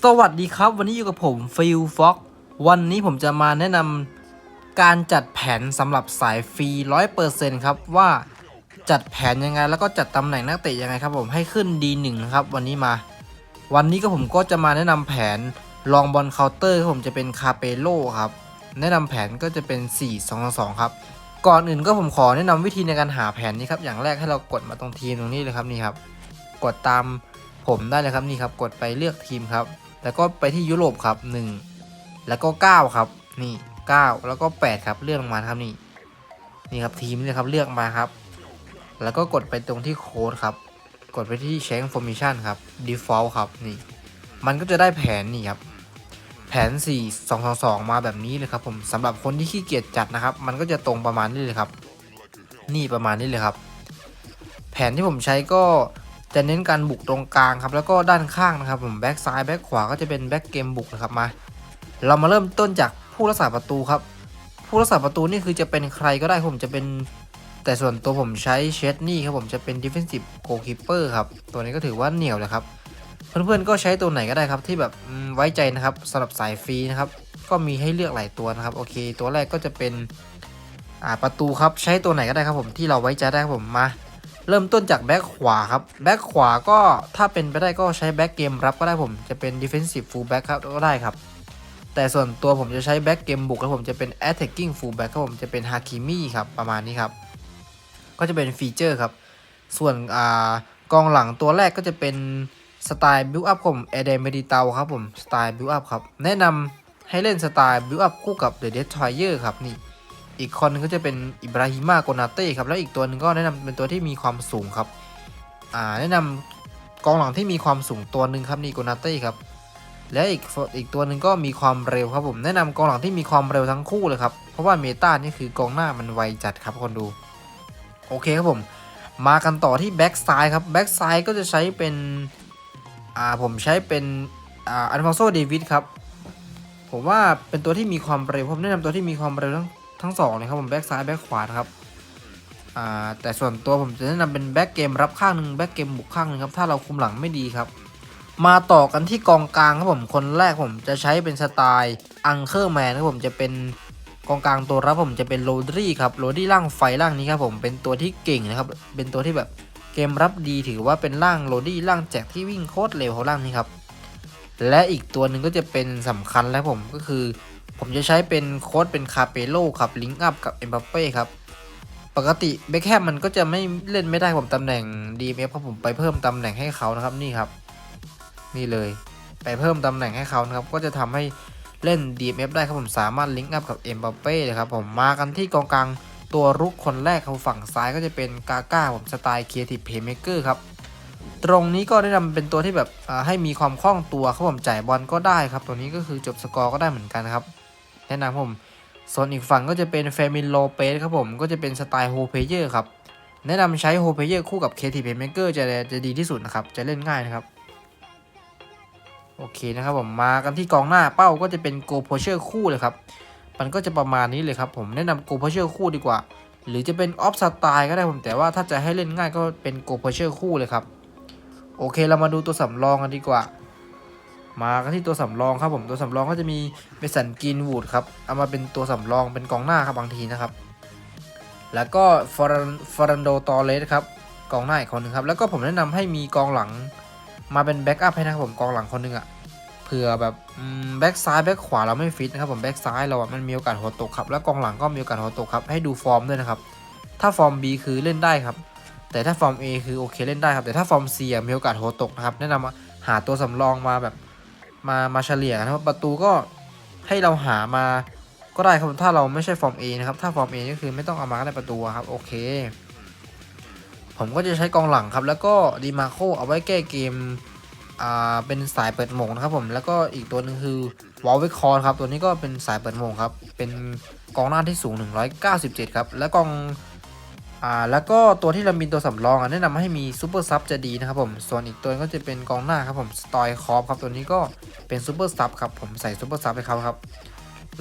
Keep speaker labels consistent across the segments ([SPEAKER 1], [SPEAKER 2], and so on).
[SPEAKER 1] สวัสดีครับ วันนี้อยู่กับผมฟิลฟ็อกวันนี้ผมจะมาแนะนำการจัดแผนสำหรับสายฟรี100%ครับ ว่าจัดแผนยังไงแล้วก็จัดตำแหน่งนักเตะยังไงครับผมให้ขึ้น D1 นะครับ วันนี้มา วันนี้ก็ผมก็จะมาแนะนำแผนลองบอลเคาน์เตอร์ครับผมจะเป็นคาเปโลครับ แนะนำแผนก็จะเป็น4 2 2 2 ครับ ก่อนอื่นก็ผมขอแนะนำวิธีในการหาแผนนี้ครับ อย่างแรกให้เรากดมาตรงทีมตรงนี้เลยครับนี่ครับ กดตามผมได้เลยครับนี่ครับ กดไปเลือกทีมครับ แล้วก็ไปที่ยุโรปครับ 1 แล้วก็ 9 ครับ นี่ 9 แล้วก็ 8 ครับ เลือกลงมาครับนี่ นี่ครับทีมนี่ครับเลือกมาครับ แล้วก็กดไปตรงที่โค้ดครับ กดไปที่ change formation ครับ default ครับ นี่ มันก็จะได้แผนนี่ครับ แผน 4 2 2 2 มาแบบนี้เลยครับผมสำหรับคนที่ขี้เกียจจัดนะครับ มันก็จะตรงประมาณนี้เลยครับ นี่ประมาณนี้เลยครับ แผนที่ผมใช้ก็ จะเน้นการบุกตรงกลางครับแล้วก็ด้านข้างนะครับผมแบ็กซ้ายแบ็กขวาก็จะเป็นแบ็กเกมบุกนะครับมาเรามาเริ่มต้นจากผู้รักษาประตูครับ ผู้รักษาประตูนี่คือจะเป็นใครก็ได้ผมจะเป็นแต่ส่วนตัวผมใช้เชดนี่ครับผมจะเป็น defensive goalkeeper ครับ ตัวนี้ก็ถือว่าเหนียวเลยครับ เพื่อนๆก็ใช้ตัวไหนก็ได้ครับที่แบบไว้ใจนะครับสำหรับสายฟรีนะครับ ก็มีให้เลือกหลายตัวนะครับ โอเค ตัวแรกก็จะเป็นอ่าประตูครับใช้ตัวไหนก็ได้ครับผมที่เราไว้ใจได้ครับผมมา เริ่มต้นจากแบ็คขวาครับแบ็คขวาก็ถ้าเป็นไปได้ก็ใช้แบ็คเกมรับก็ได้ผมจะเป็น defensive full back ครับก็ได้ครับ แต่ส่วนตัวผมจะใช้แบ็คเกมบุกแล้วผมจะเป็น attacking full back ครับผมจะเป็นฮาคิมิครับประมาณนี้ครับ ก็จะเป็นฟีเจอร์ครับ ส่วนอ่ากองหลังตัวแรกก็จะเป็นสไตล์บิวอัพผมเอเดนเมดิเตาครับผมสไตล์บิวอัพครับแนะนำให้เล่นสไตล์บิวอัพคู่กับเดอะเดสทรอยเออร์ครับนี่ อีกคนนึงก็จะเป็นอิบราฮิมาโกนาเต้ครับแล้วอีกตัวหนึงก็แนะนำเป็นตัวที่มีความสูงครับอ่าแนะนำกองหลังที่มีความสูงตัวหนึ่งครับนี่โกนาเต้ครับและอีกอีกตัวหนึ่งก็มีความเร็วครับผมแนะนำกองหลังที่มีความเร็วทั้งคู่เลยครับเพราะว่าเมตานี่คือกองหน้ามันไวจัดครับคนดูโอเคครับผมมากันต่อที่แบ็กซ้ายครับแบ็กซ้ายก็จะใช้เป็นอ่าผมใช้เป็นอ่าอันฟองโซเดวิดครับผมว่าเป็นตัวที่มีความเร็วผมแนะนำตัวที่มีความเร็วทั้ง ทั้งสองเลยครับผมแบ็กซ้ายแบ็กขวานะครับอ่าแต่ส่วนตัวผมจะแนะนำเป็นแบ็กเกมรับข้างหนึ่งแบ็กเกมบุกข้างหนึ่งครับถ้าเราคุมหลังไม่ดีครับ มาต่อกันที่กองกลางครับผมคนแรกผมจะใช้เป็นสไตล์อังเคอร์แมนครับผมจะเป็นกองกลางตัวรับผมจะเป็นโรดรี่ครับโรดรี่ร่างไฟร่างนี้ครับผมเป็นตัวที่เก่งนะครับเป็นตัวที่แบบเกมรับดีถือว่าเป็นร่างโรดรี่ร่างแจกที่วิ่งโคตรเร็วของร่างนี้ครับ และอีกตัวหนึ่งก็จะเป็นสำคัญแล้วผมก็คือ ผมจะใช้เป็นโค้ดเป็นคาเปโลครับลิงก์อัพกับเอ็มบัปเป้ครับ ปกติเบคแฮมมันก็จะไม่เล่นไม่ได้ผมตำแหน่ง DMF ครับผมไปเพิ่มตำแหน่งให้เขานะครับนี่ครับ นี่เลย ไปเพิ่มตำแหน่งให้เขานะครับ ก็จะทำให้เล่น DMF ได้ครับผมสามารถลิงก์อัพกับเอ็มบัปเป้เลยครับผมมากันที่กองกลางตัวรุกคนแรกครับฝั่งซ้ายก็จะเป็นกาก้าผมสไตล์ครีเอทีฟเพย์เมเกอร์ครับตรงนี้ก็แนะนำเป็นตัวที่แบบให้มีความคล่องตัวครับผมจ่ายบอลก็ได้ครับ ตัวนี้ก็คือจบสกอร์ก็ได้เหมือนกันครับ แนะนำผม ส่วนอีกฝั่งก็จะเป็นเฟมินโลเปสครับผมก็จะเป็นสไตล์โฮเพเยอร์ครับ แนะนำใช้โฮเพเยอร์คู่กับเคทีเพย์เมเกอร์จะจะดีที่สุดนะครับ จะเล่นง่ายนะครับ โอเคนะครับผมมากันที่กองหน้าเป้าก็จะเป็นโกโพเชอร์คู่เลยครับ มันก็จะประมาณนี้เลยครับผมแนะนำโกโพเชอร์คู่ดีกว่า หรือจะเป็นออฟสไตล์ก็ได้ผมแต่ว่าถ้าจะให้เล่นง่ายก็เป็นโกโพเชอร์คู่เลยครับโอเคเรามาดูตัวสำรองกันดีกว่า มากันที่ตัวสำรองครับผมตัวสำรองก็จะมีเมสันกินวูดครับเอามาเป็นตัวสำรองเป็นกองหน้าครับบางทีนะครับ แล้วก็ฟอรันฟอรันโดตอเลสครับกองหน้าอีกคนหนึ่งครับแล้วก็ผมแนะนำให้มีกองหลังมาเป็นแบ็กอัพให้นะครับผมกองหลังคนหนึงอะ่ะเผื่อแบบแบ็กซ้ายแบ็กขวาเราไม่ฟิตนะครับผมแบ็กซ้ายเราอะมันมีโอกาสหัวตกครับแล้วกองหลังก็มีโอกาสหัวตกครับให้ดูฟอร์มด้วยนะครับถ้าฟอร์ม B คือเล่นได้ครับแต่ถ้าฟอร์ม A คือโอเคเล่นได้ครับแต่ถ้าฟอร์ม C มีโอกาสหัวตกนะครับแนะนำว่าหาตัวสำรองมาแบบ มามาเฉลี่ยกันนะครับประตูก็ให้เราหามาก็ได้ครับถ้าเราไม่ใช่ฟอร์ม A นะครับถ้าฟอร์ม A ก็คือไม่ต้องเอามาก็ได้ประตูครับโอเค ผมก็จะใช้กองหลังครับ แล้วก็ดีมาโคเอาไว้แก้เกมอ่าเป็นสายเปิดหมงนะครับผมแล้วก็อีกตัวหนึ่งคือวอลเวคคอร์ครับตัวนี้ก็เป็นสายเปิดหมงครับเป็นกองหน้าที่สูง 197 ครับ แล้วกอง อ่าแล้วก็ตัวที่เรามีตัวสำรองอะแนะนำให้มีซูเปอร์ซับจะดีนะครับผมส่วนอีกตัวก็จะเป็นกองหน้าครับผมสตอยคอฟครับตัวนี้ก็เป็นซูเปอร์ซับครับผมใส่ซูเปอร์ซับให้เขาครับ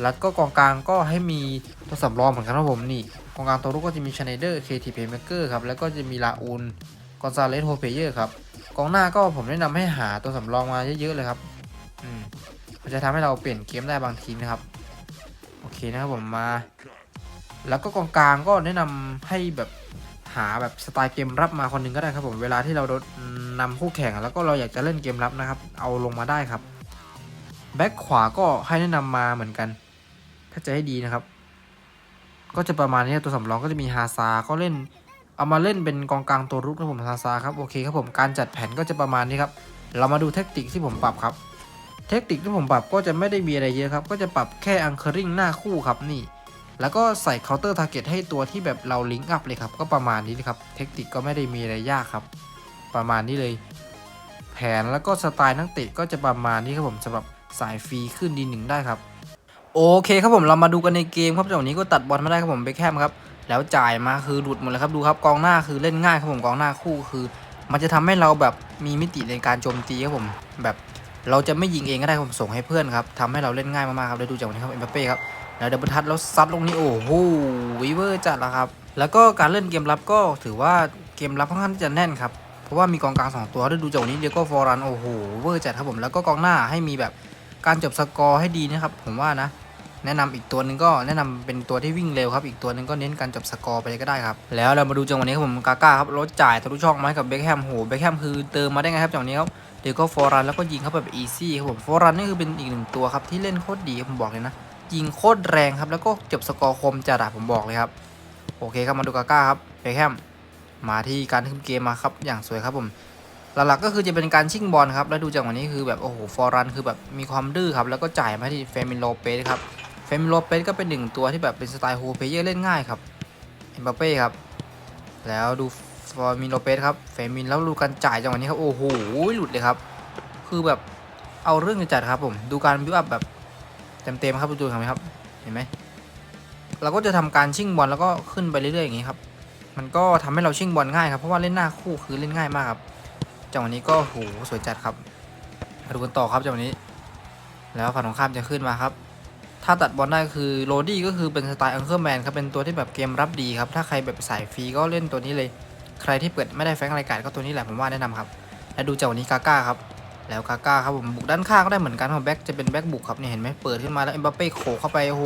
[SPEAKER 1] แล้วก็กองกลางก็ให้มีตัวสำรองเหมือนกันครับผมนี่กองกลางตัวรุกก็จะมีชาเนเดอร์เคทีเพย์เมเกอร์ครับแล้วก็จะมีลาอูนกอนซาเลสโฮเพเยอร์ครับกองหน้าก็ผมแนะนำให้หาตัวสำรองมาเยอะๆเลยครับอืมมันจะทำให้เราเปลี่ยนเกมได้บางทีนะครับโอเคนะครับผมมา แล้วก็กองกลางก็แนะนำให้แบบหาแบบสไตล์เกมรับมาคนหนึ่งก็ได้ครับผมเวลาที่เรานนำคู่แข่งแล้วก็เราอยากจะเล่นเกมรับนะครับ เอาลงมาได้ครับแบ็คขวาก็ให้แนะนำมาเหมือนกัน ถ้าจะให้ดีนะครับ ก็จะประมาณนี้ตัวสำรองก็จะมีฮาซาก็เล่น เอามาเล่นเป็นกองกลางตัวรุกนะผมฮาซาครับโอเคครับผมการจัดแผนก็จะประมาณนี้ครับเรามาดูเทคนิคที่ผมปรับครับ เทคนิคที่ผมปรับก็จะไม่ได้มีอะไรเยอะครับ ก็จะปรับแค่อังเคอริงหน้าคู่ครับนี่ แล้วก็ใส่เคาน์เตอร์ทาร์เก็ตให้ตัวที่แบบเราลิงก์อัพเลยครับ ก็ประมาณนี้นะครับ เทคนิคก็ไม่ได้มีอะไรยากครับ ประมาณนี้เลย แผนแล้วก็สไตล์นักเตะก็จะประมาณนี้ครับผมสำหรับสายฟรีขึ้นดีหนึ่งได้ครับ โอเคครับผมเรามาดูกันในเกมครับจังหวะนี้ก็ตัดบอลมาได้ครับผมเบคแฮมครับ แล้วจ่ายมาคือหลุดหมดเลยครับดูครับกองหน้าคือเล่นง่ายครับผมกองหน้าคู่คือ มันจะทำให้เราแบบมีมิติในการโจมตีครับผมแบบเราจะไม่ยิงเองก็ได้ผมส่งให้เพื่อนครับทำให้เราเล่นง่ายมากๆครับแล้ดูจากวันนี้ครับเอ็มบัปเป้ครับ แล้วเดบิทัชแล้วซัดลงนี้โอ้โหวีเวอร์จัดแล้วครับ แล้วก็การเล่นเกมรับก็ถือว่าเกมรับค่อนข้างจะแน่นครับ เพราะว่ามีกองกลางสองตัวแล้วดูจากวันนี้เดียโก้ฟอรันโอ้โหเวอร์จัดครับผมแล้วก็กองหน้าให้มีแบบการจบสกอร์ให้ดีนะครับผมว่านะแนะนำอีกตัวหนึ่งก็แนะนำเป็นตัวที่วิ่งเร็วครับ อีกตัวหนึ่งก็เน้นการจบสกอร์ไปเลยก็ได้ครับ แล้วเรามาดูจังหวะนี้ครับผมกาก้าครับรถจ่ายทะลุช่องมาให้กับเบคแฮมโหเบคแฮมคือเติมมาได้ไงครับจังหวะนี้ครับเดี๋ยวก็ฟอรันแล้วก็ยิงเข้าแบบอีซี่ครับผมฟอรันนี่คือเป็นอีกหนึ่งตัวครับที่เล่นโคตรดีผมบอกเลยนะ ยิงโคตรแรงครับ แล้วก็จบสกอร์คมจัดอะผมบอกเลยครับ โอเคครับมาดูกาก้าครับเบคแฮมมาที่การขึ้นเกมมาครับอย่างสวยครับผมหลักๆก็คือจะเป็นการชิ่งบอลครับ แล้วดูจากวันนี้คือแบบโอ้โหฟอรันคือแบบมีความดื้อครับ แล้วก็จ่ายมาที่เฟมินโลเปสครับเฟมินโลเปสก็เป็นหนึ่งตัวที่แบบเป็นสไตล์โฮเพเยอร์เล่นง่ายครับเอ็มบัปเป้ครับ แล้วดูฟอร์มินโลเปสครับเฟมินแล้วดูการจ่ายจังหวะนี้ครับโอ้โหหลุดเลยครับ คือแบบเอาเรื่องจัดครับผมดูการบิวอัพแบบ เต็มๆครับดูดูเห็นไหมครับ เห็นไหมเราก็จะทำการชิ่งบอลแล้วก็ขึ้นไปเรื่อยๆอย่างนี้ครับ มันก็ทำให้เราชิ่งบอลง่ายครับเพราะว่าเล่นหน้าคู่คือเล่นง่ายมากครับจังหวะนี้ก็โหสวยจัดครับมาดูกันต่อครับจังหวะนี้ แล้วฝั่งตรงข้ามจะขึ้นมาครับถ้าตัดบอลได้คือโรดี้ก็คือเป็นสไตล์อังเคิลแมนครับเป็นตัวที่แบบเกมรับดีครับถ้าใครแบบสายฟรีก็เล่นตัวนี้เลย ใครที่เปิดไม่ได้แฟงรายการก็ตัวนี้แหละผมว่าแนะนำครับ และดูจากวันนี้กาก้าครับ แล้วกาก้าครับผมบุกด้านข้างก็ได้เหมือนกันครับแบ็กจะเป็นแบ็กบุกครับเนี่ยเห็นไหมเปิดขึ้นมาแล้วเอ็มบัปเป้โขกเข้าไปโอ้โห